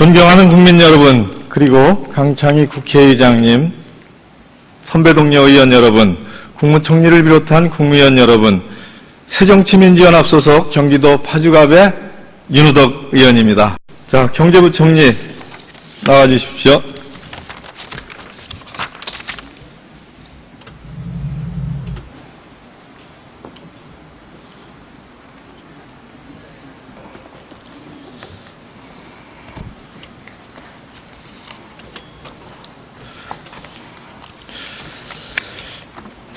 존경하는 국민 여러분, 그리고 강창희 국회의장님, 선배 동료 의원 여러분, 국무총리를 비롯한 국무위원 여러분, 새정치민주연합 소속 경기도 파주갑의 윤우덕 의원입니다. 자, 경제부총리 나와 주십시오.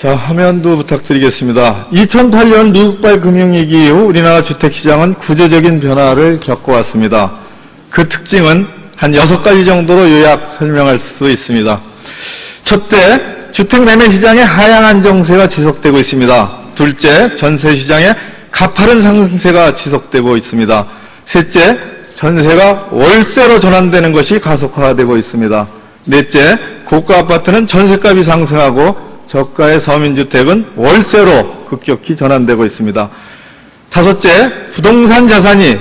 자, 화면도 부탁드리겠습니다. 2008년 미국발 금융위기 이후 우리나라 주택시장은 구조적인 변화를 겪어왔습니다. 그 특징은 한 여섯 가지 정도로 요약 설명할 수 있습니다. 첫째, 주택 매매 시장의 하향 안정세가 지속되고 있습니다. 둘째, 전세 시장의 가파른 상승세가 지속되고 있습니다. 셋째, 전세가 월세로 전환되는 것이 가속화되고 있습니다. 넷째, 고가 아파트는 전세값이 상승하고 저가의 서민주택은 월세로 급격히 전환되고 있습니다. 다섯째, 부동산 자산이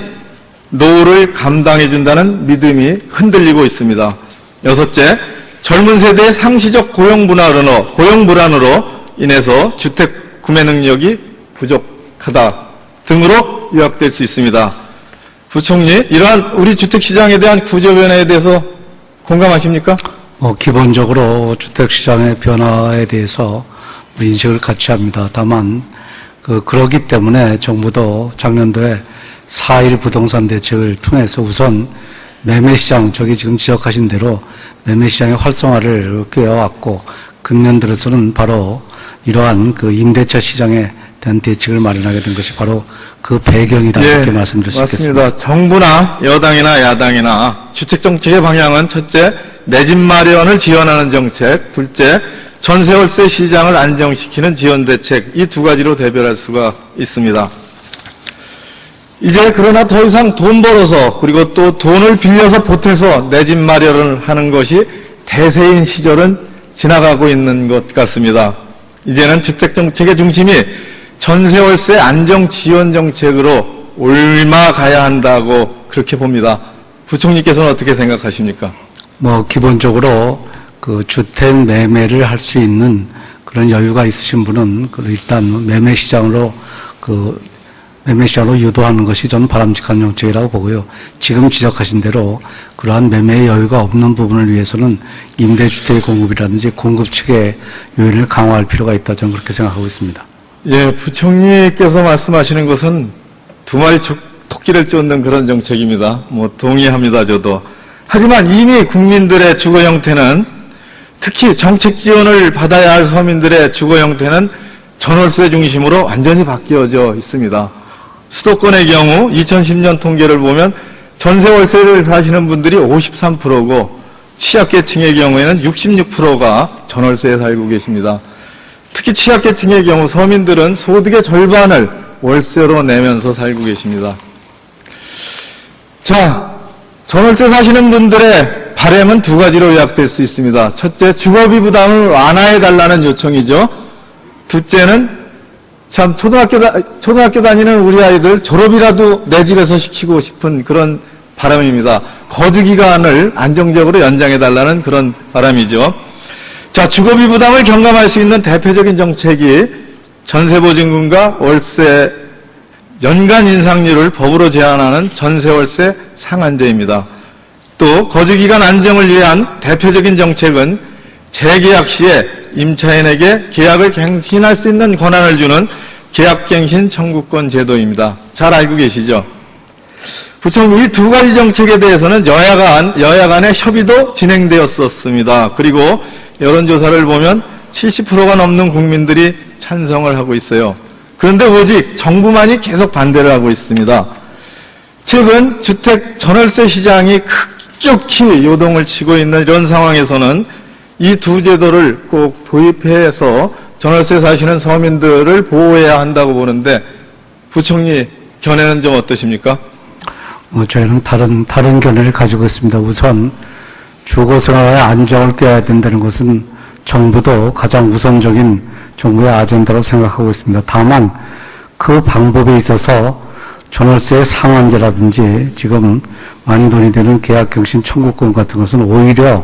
노후를 감당해준다는 믿음이 흔들리고 있습니다. 여섯째, 젊은 세대의 상시적 고용 불안으로, 고용 불안으로 인해서 주택 구매 능력이 부족하다 등으로 요약될 수 있습니다. 부총리, 이러한 우리 주택 시장에 대한 구조 변화에 대해서 공감하십니까? 뭐 기본적으로 주택시장의 변화에 대해서 뭐 인식을 같이 합니다. 다만 그 그러기 때문에 정부도 작년도에 4.1 부동산 대책을 통해서 우선 매매시장 저기 지금 지적하신 대로 매매시장의 활성화를 꾀해왔고 금년 들어서는 바로 이러한 그 임대차 시장에 대한 대책을 마련하게 된 것이 바로 그 배경이다 이렇게 말씀드릴 수 있겠습니다. 예, 맞습니다. 정부나 여당이나 야당이나 주택 정책의 방향은 첫째, 내 집 마련을 지원하는 정책, 둘째, 전세월세 시장을 안정시키는 지원 대책, 이 두 가지로 대별할 수가 있습니다. 이제 그러나 더 이상 돈 벌어서 그리고 또 돈을 빌려서 보태서 내 집 마련을 하는 것이 대세인 시절은 지나가고 있는 것 같습니다. 이제는 주택 정책의 중심이 전세월세 안정 지원 정책으로 올마 가야 한다고 그렇게 봅니다. 부총리께서는 어떻게 생각하십니까? 뭐 기본적으로 그 주택 매매를 할 수 있는 그런 여유가 있으신 분은 그 일단 매매 시장으로 그 매매 시장으로 유도하는 것이 저는 바람직한 정책이라고 보고요. 지금 지적하신 대로 그러한 매매의 여유가 없는 부분을 위해서는 임대주택의 공급이라든지 공급 측의 요인을 강화할 필요가 있다 저는 그렇게 생각하고 있습니다. 예, 부총리께서 말씀하시는 것은 두 마리 조- 토끼를 쫓는 그런 정책입니다. 뭐 동의합니다, 저도. 하지만 이미 국민들의 주거 형태는 특히 정책 지원을 받아야 할 서민들의 주거 형태는 전월세 중심으로 완전히 바뀌어져 있습니다. 수도권의 경우 2010년 통계를 보면 전세 월세를 사시는 분들이 53%고 취약계층의 경우에는 66%가 전월세에 살고 계십니다. 특히 취약계층의 경우 서민들은 소득의 절반을 월세로 내면서 살고 계십니다. 자, 전월세 사시는 분들의 바램은 두 가지로 요약될 수 있습니다. 첫째, 주거비 부담을 완화해달라는 요청이죠. 둘째는 참 초등학교, 다, 초등학교 다니는 우리 아이들 졸업이라도 내 집에서 시키고 싶은 그런 바람입니다. 거주 기간을 안정적으로 연장해달라는 그런 바람이죠. 자, 주거비 부담을 경감할 수 있는 대표적인 정책이 전세보증금과 월세 연간 인상률을 법으로 제한하는 전세월세 상한제입니다. 또 거주기간 안정을 위한 대표적인 정책은 재계약 시에 임차인에게 계약을 갱신할 수 있는 권한을 주는 계약갱신 청구권 제도입니다. 잘 알고 계시죠? 부총리 이두 가지 정책에 대해서는 여야 간, 여야 간의 협의도 진행되었었습니다. 그리고 여론조사를 보면 70%가 넘는 국민들이 찬성을 하고 있어요. 그런데 오직 정부만이 계속 반대를 하고 있습니다. 최근 주택 전월세 시장이 급격히 요동을 치고 있는 이런 상황에서는 이 두 제도를 꼭 도입해서 전월세 사시는 서민들을 보호해야 한다고 보는데 부총리 견해는 좀 어떠십니까? 어, 저희는 다른, 다른 견해를 가지고 있습니다. 우선 주거생활의 안정을 꾀해야 된다는 것은 정부도 가장 우선적인 정부의 아젠다로 생각하고 있습니다. 다만 그 방법에 있어서 전월세 상환제라든지 지금 많이 논의되는 계약갱신 청구권 같은 것은 오히려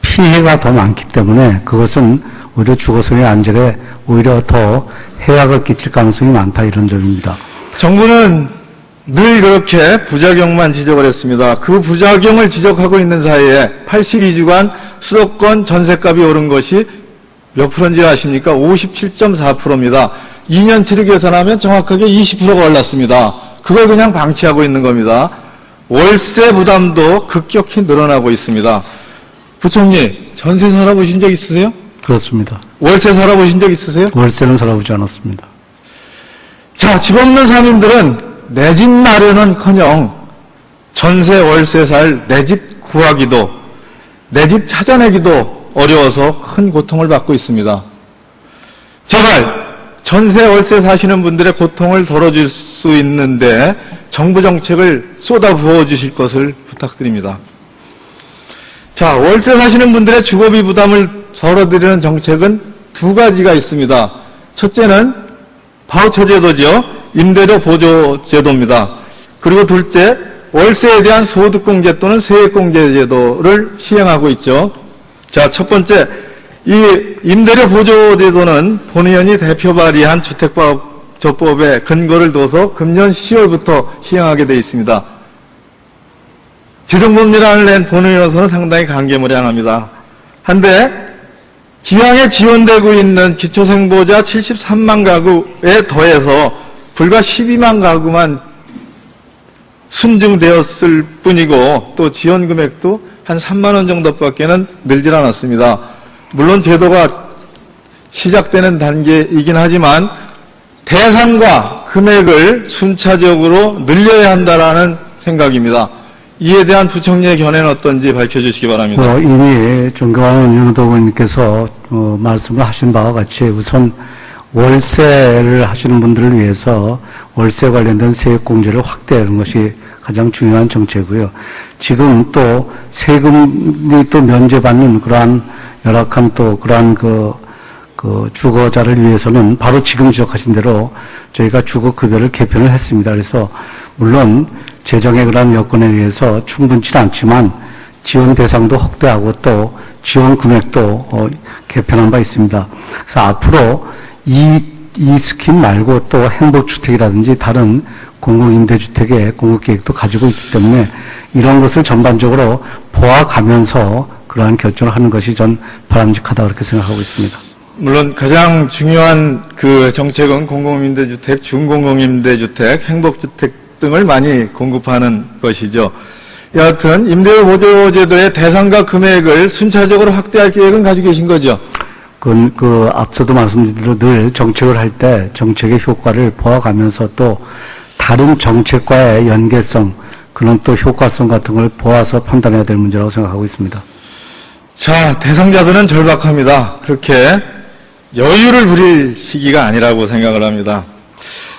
피해가 더 많기 때문에 그것은 오히려 주거성의 안전에 오히려 더 해악을 끼칠 가능성이 많다 이런 점입니다. 정부는 늘 그렇게 부작용만 지적을 했습니다. 그 부작용을 지적하고 있는 사이에 82주간 수도권 전세값이 오른 것이 몇 프로인지 아십니까? 57.4%입니다. 2년치를 계산하면 정확하게 20%가 올랐습니다. 그걸 그냥 방치하고 있는 겁니다. 월세 부담도 급격히 늘어나고 있습니다. 부총리, 전세 살아보신 적 있으세요? 그렇습니다. 월세 살아보신 적 있으세요? 월세는 살아보지 않았습니다. 자, 집 없는 사람들은 내 집 마련은커녕 전세 월세 살 내 집 구하기도 내 집 찾아내기도 어려워서 큰 고통을 받고 있습니다. 제발 전세 월세 사시는 분들의 고통을 덜어줄 수 있는데 정부 정책을 쏟아 부어 주실 것을 부탁드립니다. 자, 월세 사시는 분들의 주거비 부담을 덜어드리는 정책은 두 가지가 있습니다. 첫째는 바우처 제도죠. 임대료 보조 제도입니다. 그리고 둘째, 월세에 대한 소득공제 또는 세액공제 제도를 시행하고 있죠. 자, 첫 번째, 이 임대료 보조 제도는 본 의원이 대표 발의한 주택법 조법에 근거를 둬서 금년 10월부터 시행하게 되어 있습니다. 지정법률안을 낸 본의원서는 상당히 감개무량합니다. 한데 기왕에 지원되고 있는 기초생보자 73만 가구에 더해서 불과 12만 가구만 순증되었을 뿐이고 또 지원 금액도 한 3만 원 정도밖에는 늘질 않았습니다. 물론 제도가 시작되는 단계이긴 하지만 대상과 금액을 순차적으로 늘려야 한다라는 생각입니다. 이에 대한 부총리의 견해는 어떤지 밝혀주시기 바랍니다. 뭐 이미 존경하는 윤호도 의원님께서 어, 말씀을 하신 바와 같이 우선 월세를 하시는 분들을 위해서 월세 관련된 세액 공제를 확대하는 것이 가장 중요한 정책이고요. 지금 또 세금이 또 면제받는 그러한 열악한 또 그러한 그, 그 주거자를 위해서는 바로 지금 지적하신 대로 저희가 주거급여를 개편을 했습니다. 그래서 물론 재정의 그러한 여건에 의해서 충분치는 않지만 지원 대상도 확대하고 또 지원 금액도 어, 개편한 바 있습니다. 그래서 앞으로 이, 이 스킨 말고 또 행복주택이라든지 다른 공공임대주택의 공급계획도 가지고 있기 때문에 이런 것을 전반적으로 보아가면서 그러한 결정을 하는 것이 전 바람직하다 그렇게 생각하고 있습니다. 물론 가장 중요한 그 정책은 공공임대주택, 중공공임대주택, 행복주택 등을 많이 공급하는 것이죠. 여하튼 임대료 보조제도의 대상과 금액을 순차적으로 확대할 계획은 가지고 계신 거죠. 그, 그 앞서도 말씀드린 늘 정책을 할 때 정책의 효과를 보아가면서 또 다른 정책과의 연계성, 그런 또 효과성 같은 걸 보아서 판단해야 될 문제라고 생각하고 있습니다. 자, 대상자들은 절박합니다. 그렇게 여유를 부릴 시기가 아니라고 생각을 합니다.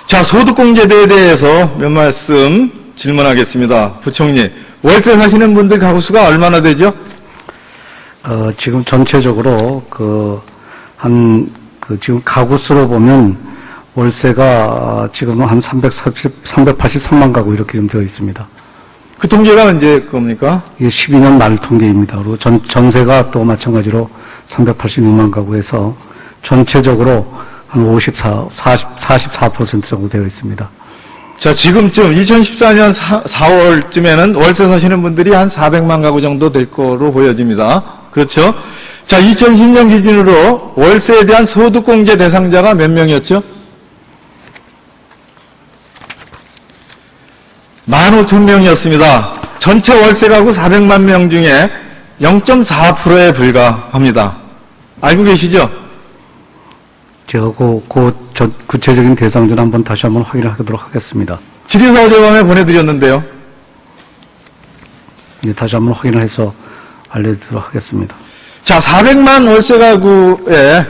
자, 소득공제대에 대해서 몇 말씀 질문하겠습니다. 부총리, 월세 사시는 분들 가구 수가 얼마나 되죠? 어, 지금 전체적으로 그, 한, 그 지금 가구 수로 보면 월세가 지금 한 340, 383만 가구 이렇게 좀 되어 있습니다. 그 통계가 언제 겁니까? 이게 12년 말 통계입니다. 그리고 전, 전세가 또 마찬가지로 386만 가구에서 전체적으로 한 54, 40, 44% 정도 되어 있습니다. 자, 지금쯤 2014년 4, 월쯤에는 월세 사시는 분들이 한 400만 가구 정도 될 거로 보여집니다. 그렇죠? 자, 2010년 기준으로 월세에 대한 소득공제 대상자가 몇 명이었죠? 15,000명이었습니다. 전체 월세 가구 400만 명 중에 0.4%에 불과합니다. 알고 계시죠? 제가 그, 그 전- 구체적인 대상전 한번 다시 한번 확인을 하도록 하겠습니다. 지리사제범에 보내드렸는데요. 이제 다시 한번 확인을 해서 알려드리도록 하겠습니다. 자, 400만 월세 가구에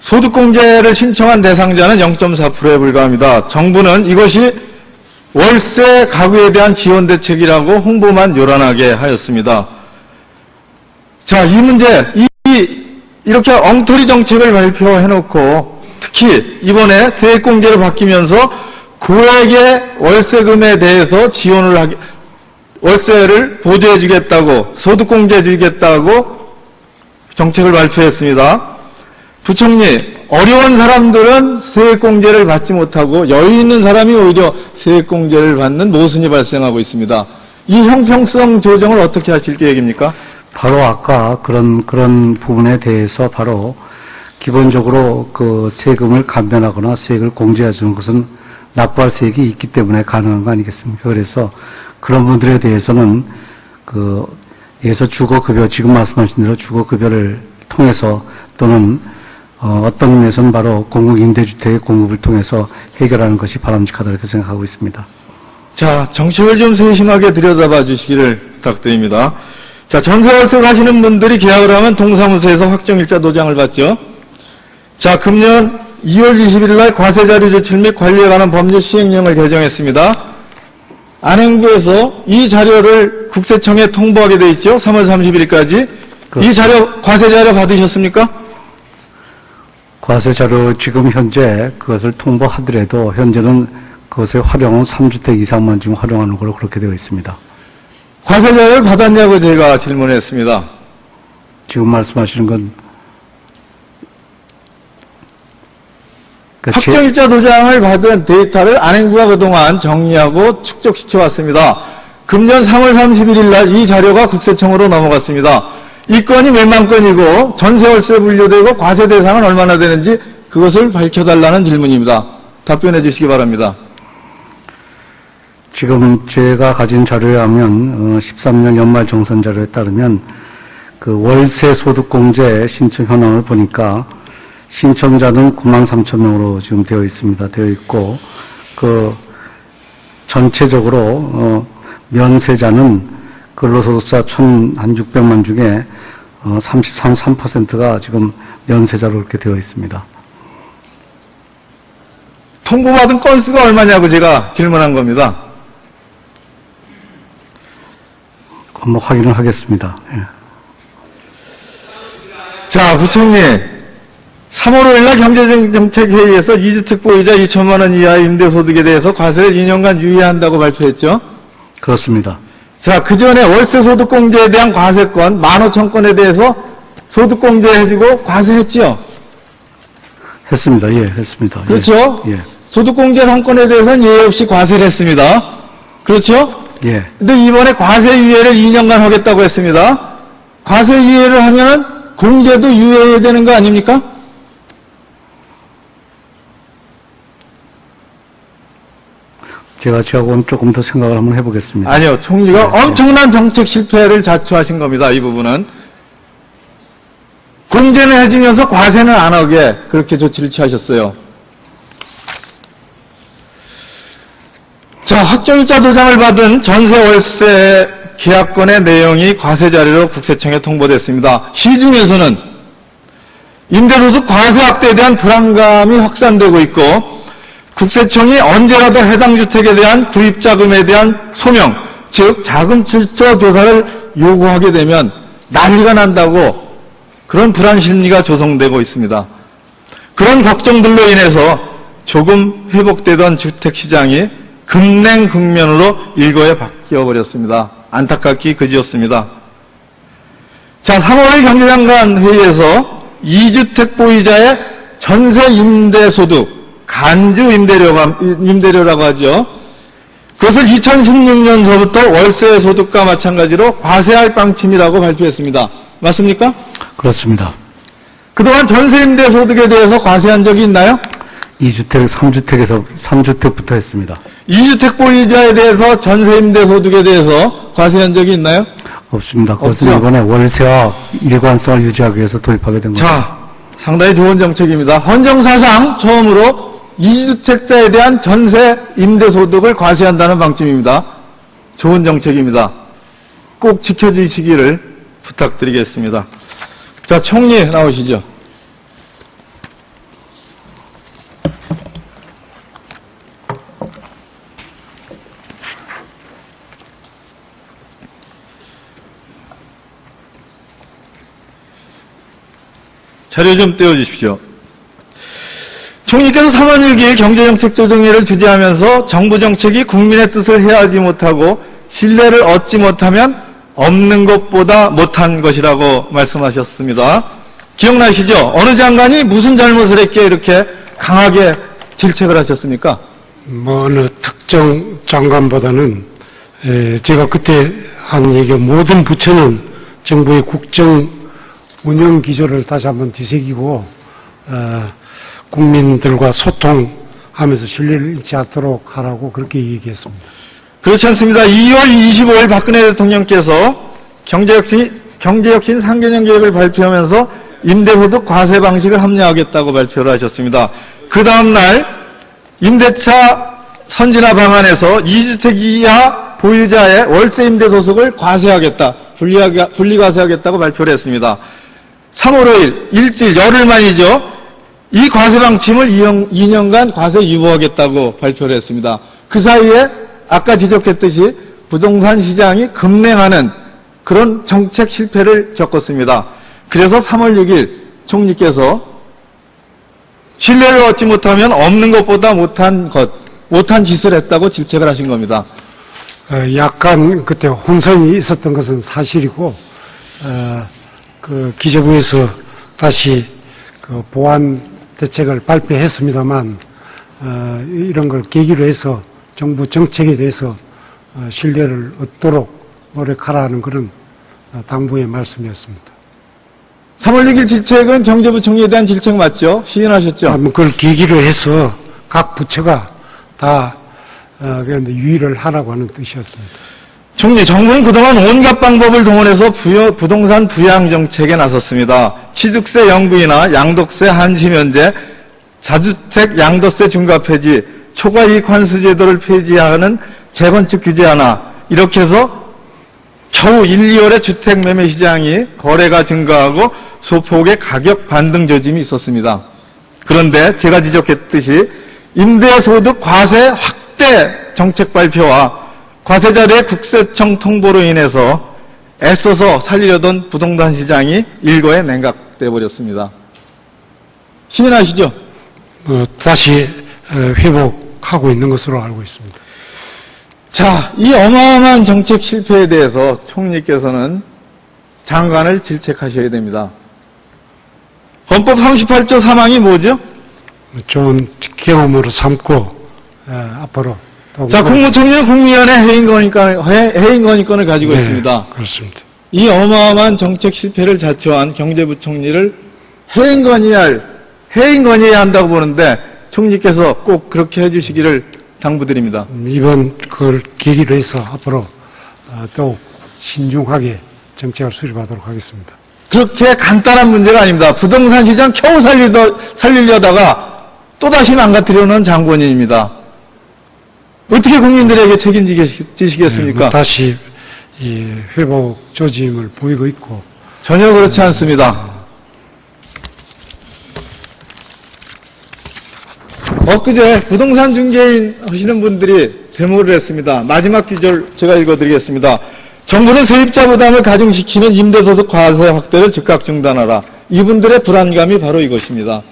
소득공제를 신청한 대상자는 0.4%에 불과합니다. 정부는 이것이 월세 가구에 대한 지원 대책이라고 홍보만 요란하게 하였습니다. 자, 이 문제, 이, 이렇게 엉터리 정책을 발표해놓고 특히 이번에 세액공제를 바뀌면서 고액의 월세금에 대해서 지원을 하기, 월세를 보조해 주겠다고, 소득공제해 주겠다고 정책을 발표했습니다. 부총리, 어려운 사람들은 세액공제를 받지 못하고 여유 있는 사람이 오히려 세액공제를 받는 모순이 발생하고 있습니다. 이 형평성 조정을 어떻게 하실 계획입니까? 바로 아까 그런 그런 부분에 대해서 바로 기본적으로 그 세금을 감면하거나 세액을 공제해 주는 것은 납부할 세액이 있기 때문에 가능한 거 아니겠습니까? 그래서 그런 분들에 대해서는 그 예서 주거급여 지금 말씀하신 대로 주거급여를 통해서 또는 어, 떤 면에서는 바로 공공임대주택의 공급을 통해서 해결하는 것이 바람직하다 이렇게 생각하고 있습니다. 자, 정책을 좀 세심하게 들여다봐 주시기를 부탁드립니다. 자, 전세 월세 사시는 분들이 계약을 하면 동사무소에서 확정일자 도장을 받죠. 자, 금년 2월 20일 날 과세자료 제출 및 관리에 관한 법률 시행령을 개정했습니다. 안행부에서 이 자료를 국세청에 통보하게 돼 있죠. 3월 31일까지. 이 그렇습니다. 자료, 과세 자료 받으셨습니까? 과세 자료 지금 현재 그것을 통보하더라도 현재는 그것의 활용은 3주택 이상만 지금 활용하는 걸로 그렇게 되어 있습니다. 과세자료를 받았냐고 제가 질문했습니다. 지금 말씀하시는 건그 제- 확정일자 도장을 받은 데이터를 안행부가 그동안 정리하고 축적시켜 왔습니다. 금년 3월 31일 날 이 자료가 국세청으로 넘어갔습니다. 이 건이 몇만 건이고 전세월세 분류되고 과세 대상은 얼마나 되는지 그것을 밝혀달라는 질문입니다. 답변해 주시기 바랍니다. 지금 제가 가진 자료에 하면 13년 연말 정산 자료에 따르면 그 월세 소득 공제 신청 현황을 보니까 신청자는 9만 3천 명으로 지금 되어 있습니다. 되어 있고 그 전체적으로 어, 면세자는 근로소득자 1,600만 중에 어, 33, 3%가 지금 면세자로 그렇게 되어 있습니다. 통보받은 건수가 얼마냐고 제가 질문한 겁니다. 한번 확인을 하겠습니다. 예. 자, 부총리. 3월 5일 날 경제정책회의에서 2주택 보유자 2천만 원 이하의 임대소득에 대해서 과세를 2년간 유예한다고 발표했죠. 그렇습니다. 자, 그 전에 월세 소득공제에 대한 과세권 15,000건에 대해서 소득공제 해주고 과세했지요. 했습니다. 예, 했습니다. 예. 그렇죠? 예. 소득공제 한 건에 대해서는 예외 없이 과세를 했습니다. 그렇죠? 예. 근데 이번에 과세 유예를 2년간 하겠다고 했습니다. 과세 유예를 하면은 공제도 유예해야 되는 거 아닙니까? 제가 저하고는 조금 더 생각을 한번 해보겠습니다. 아니요. 총리가 네, 엄청난 정책 실패를 자초하신 겁니다. 이 부분은. 공제는 해주면서 과세는 안 하게 그렇게 조치를 취하셨어요. 자, 확정일자 도장을 받은 전세 월세 계약권의 내용이 과세 자료로 국세청에 통보됐습니다. 시중에서는 임대소득 과세 확대에 대한 불안감이 확산되고 있고 국세청이 언제라도 해당 주택에 대한 구입 자금에 대한 소명, 즉 자금 출처 조사를 요구하게 되면 난리가 난다고 그런 불안 심리가 조성되고 있습니다. 그런 걱정들로 인해서 조금 회복되던 주택 시장이 급냉극면으로 일거에 바뀌어 버렸습니다. 안타깝기 그지없습니다. 자, 3월 경제장관 회의에서 2주택 보유자의 전세 임대 소득, 간주 임대료라고 하죠. 그것을 2016년서부터 월세 소득과 마찬가지로 과세할 방침이라고 발표했습니다. 맞습니까? 그렇습니다. 그동안 전세 임대 소득에 대해서 과세한 적이 있나요? 2주택, 3주택에서 3주택부터 했습니다. 2주택 보유자에 대해서 전세 임대 소득에 대해서 과세한 적이 있나요? 없습니다. 그것은 없죠? 이번에 월세와 일관성을 유지하기 위해서 도입하게 된 겁니다. 자, 상당히 좋은 정책입니다. 헌정사상 처음으로 2주택자에 대한 전세 임대 소득을 과세한다는 방침입니다. 좋은 정책입니다. 꼭 지켜주시기를 부탁드리겠습니다. 자, 총리 나오시죠. 자료 좀 떼어주십시오. 총리께서 3월 6일 경제정책 조정회를 주재하면서 정부 정책이 국민의 뜻을 헤아지 못하고 신뢰를 얻지 못하면 없는 것보다 못한 것이라고 말씀하셨습니다. 기억나시죠? 어느 장관이 무슨 잘못을 했기에 이렇게 강하게 질책을 하셨습니까? 뭐 어느 특정 장관보다는 에, 제가 그때 한 얘기가 모든 부처는 정부의 국정 운영 기조를 다시 한번 뒤새기고 어, 국민들과 소통하면서 신뢰를 잃지 않도록 하라고 그렇게 얘기했습니다. 그렇지 않습니다. 2월 25일 박근혜 대통령께서 경제혁신, 경제혁신 3개년 계획을 발표하면서 임대소득 과세 방식을 합리화하겠다고 발표를 하셨습니다. 그 다음날 임대차 선진화 방안에서 2주택 이하 보유자의 월세 임대소득을 과세하겠다, 분리과세하겠다고 발표를 했습니다. 3월 5일, 일주일, 열흘 만이죠. 이 과세 방침을 2년, 간 과세 유보하겠다고 발표를 했습니다. 그 사이에 아까 지적했듯이 부동산 시장이 급냉하는 그런 정책 실패를 겪었습니다. 그래서 3월 6일 총리께서 신뢰를 얻지 못하면 없는 것보다 못한 것, 못한 짓을 했다고 질책을 하신 겁니다. 어, 약간 그때 혼선이 있었던 것은 사실이고 어, 그 기재부에서 다시 그 보완 대책을 발표했습니다만 어, 이런 걸 계기로 해서 정부 정책에 대해서 어, 신뢰를 얻도록 노력하라는 그런 어, 당부의 말씀이었습니다. 3월 6일 질책은 경제부총리에 대한 질책 맞죠? 시인하셨죠? 아, 뭐 그걸 계기로 해서 각 부처가 다 어, 유의를 하라고 하는 뜻이었습니다. 총리, 정부는 그동안 온갖 방법을 동원해서 부여- 부동산 부양 정책에 나섰습니다. 취득세 영부인화, 양도세 한시 면제, 자주택 양도세 중과 폐지, 초과이익 환수 제도를 폐지하는 재건축 규제 하나, 이렇게 해서 겨우 1, 2월에 주택 매매 시장이 거래가 증가하고 소폭의 가격 반등 조짐이 있었습니다. 그런데 제가 지적했듯이 임대소득 과세 확대 정책 발표와 과세자들의 국세청 통보로 인해서 애써서 살리려던 부동산 시장이 일거에 냉각돼 버렸습니다. 시인하시죠? 어, 다시 어, 회복하고 있는 것으로 알고 있습니다. 자, 이 어마어마한 정책 실패에 대해서 총리께서는 장관을 질책하셔야 됩니다. 헌법 38조 3항이 뭐죠? 좋은 경험으로 삼고 어, 앞으로 또 자, 국무총리는 국무위원회 해임건의권, 해- 해임건의권을 가지고 네, 있습니다. 그렇습니다. 이 어마어마한 정책 실패를 자초한 경제부총리를 해임건의할, 해임건의해야 한다고 보는데 총리께서 꼭 그렇게 해주시기를 당부드립니다. 음, 이번 그걸 계기로 해서 앞으로 어, 더욱 신중하게 정책을 수립하도록 하겠습니다. 그렇게 간단한 문제가 아닙니다. 부동산 시장 겨우 살리려, 살리려다가 또다시 망가뜨려놓은 장본인입니다. 어떻게 국민들에게 책임지시겠습니까? 뭐 다시 이 회복 조짐을 보이고 있고 전혀 그렇지 않습니다. 엊그제 부동산 중개인 하시는 분들이 데모를 했습니다. 마지막 기절 제가 읽어드리겠습니다. 정부는 세입자 부담을 가중시키는 임대소득 과세 확대를 즉각 중단하라. 이분들의 불안감이 바로 이것입니다.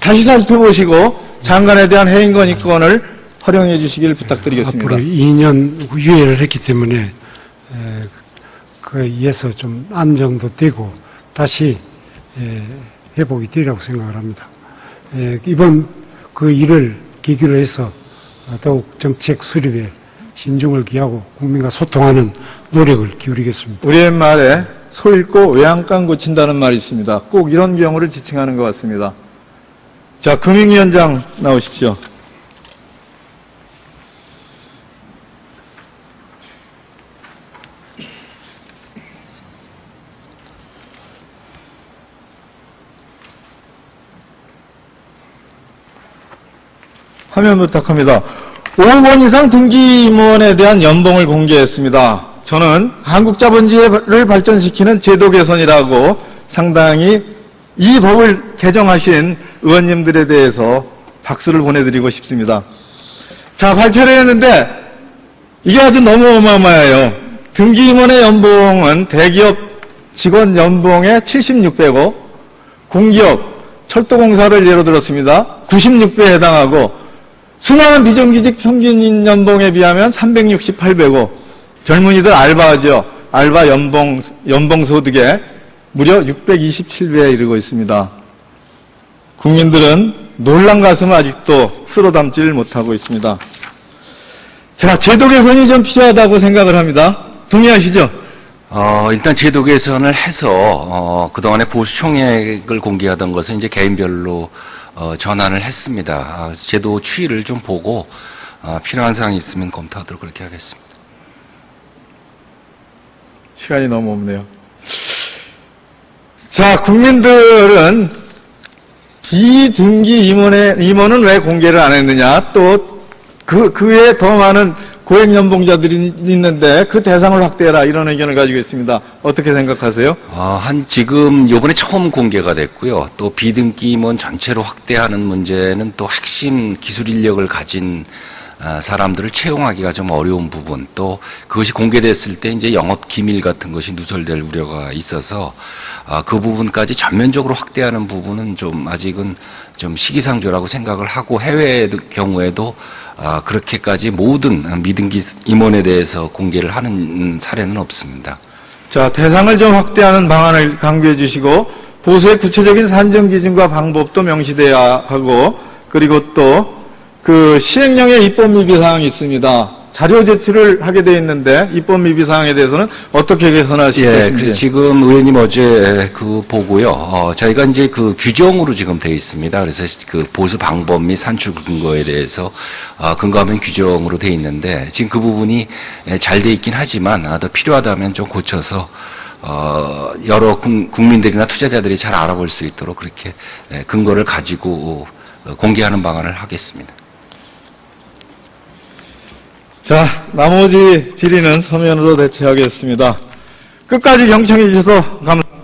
다시 살펴보시고 장관에 대한 해임건의권을 활용해 주시길 부탁드리겠습니다. 앞으로 2년 유예를 했기 때문에 에, 그에 의해서 좀 안정도 되고 다시 에, 회복이 되리라고 생각을 합니다. 에, 이번 그 일을 계기로 해서 더욱 정책 수립에 신중을 기하고 국민과 소통하는 노력을 기울이겠습니다. 우리의 말에 소 읽고 외양간 고친다는 말이 있습니다. 꼭 이런 경우를 지칭하는 것 같습니다. 자, 금융위원장 나오십시오. 화면 부탁합니다. 5원 이상 등기 임원에 대한 연봉을 공개했습니다. 저는 한국 자본주의를 발전시키는 제도 개선이라고 상당히 이 법을 개정하신 의원님들에 대해서 박수를 보내드리고 싶습니다. 자, 발표를 했는데 이게 아주 너무 어마어마해요. 등기 임원의 연봉은 대기업 직원 연봉의 76배고 공기업 철도공사를 예로 들었습니다. 96배에 해당하고 수많은 비정규직 평균 연봉에 비하면 368배고 젊은이들 알바죠. 알바 연봉 연봉 소득에 무려 627배에 이르고 있습니다. 국민들은 놀란 가슴을 아직도 쓸어 담지를 못하고 있습니다. 자, 제도 개선이 좀 필요하다고 생각을 합니다. 동의하시죠? 어, 일단 제도 개선을 해서 어, 그동안에 보수 총액을 공개하던 것을 이제 개인별로 어, 전환을 했습니다. 아, 제도 추이를 좀 보고 아, 필요한 사항이 있으면 검토하도록 그렇게 하겠습니다. 시간이 너무 없네요. 자, 국민들은 비등기 임원의, 임원은 왜 공개를 안 했느냐, 또 그, 그 외에 더 많은 고액연봉자들이 있는데 그 대상을 확대해라, 이런 의견을 가지고 있습니다. 어떻게 생각하세요? 어, 한 지금 요번에 처음 공개가 됐고요. 또 비등기 임원 전체로 확대하는 문제는 또 핵심 기술 인력을 가진 아, 사람들을 채용하기가 좀 어려운 부분, 또 그것이 공개됐을 때 이제 영업 기밀 같은 것이 누설될 우려가 있어서 아, 그 부분까지 전면적으로 확대하는 부분은 좀 아직은 좀 시기상조라고 생각을 하고 해외 경우에도 아, 그렇게까지 모든 미등기 임원에 대해서 공개를 하는 사례는 없습니다. 자, 대상을 좀 확대하는 방안을 강구해 주시고, 보수의 구체적인 산정 기준과 방법도 명시돼야 하고, 그리고 또, 그, 시행령의 입법 미비 사항이 있습니다. 자료 제출을 하게 돼 있는데, 입법 미비 사항에 대해서는 어떻게 개선하실 예, 것인지. 지금 의원님 어제 그 보고요. 어, 저희가 이제 그 규정으로 지금 되어 있습니다. 그래서 그 보수 방법 및 산출 근거에 대해서 어, 근거하면 규정으로 되어 있는데 지금 그 부분이 예, 잘돼 있긴 하지만 아, 더 필요하다면 좀 고쳐서 어, 여러 국- 국민들이나 투자자들이 잘 알아볼 수 있도록 그렇게 예, 근거를 가지고 어, 공개하는 방안을 하겠습니다. 자, 나머지 질의는 서면으로 대체하겠습니다. 끝까지 경청해 주셔서 감사합니다.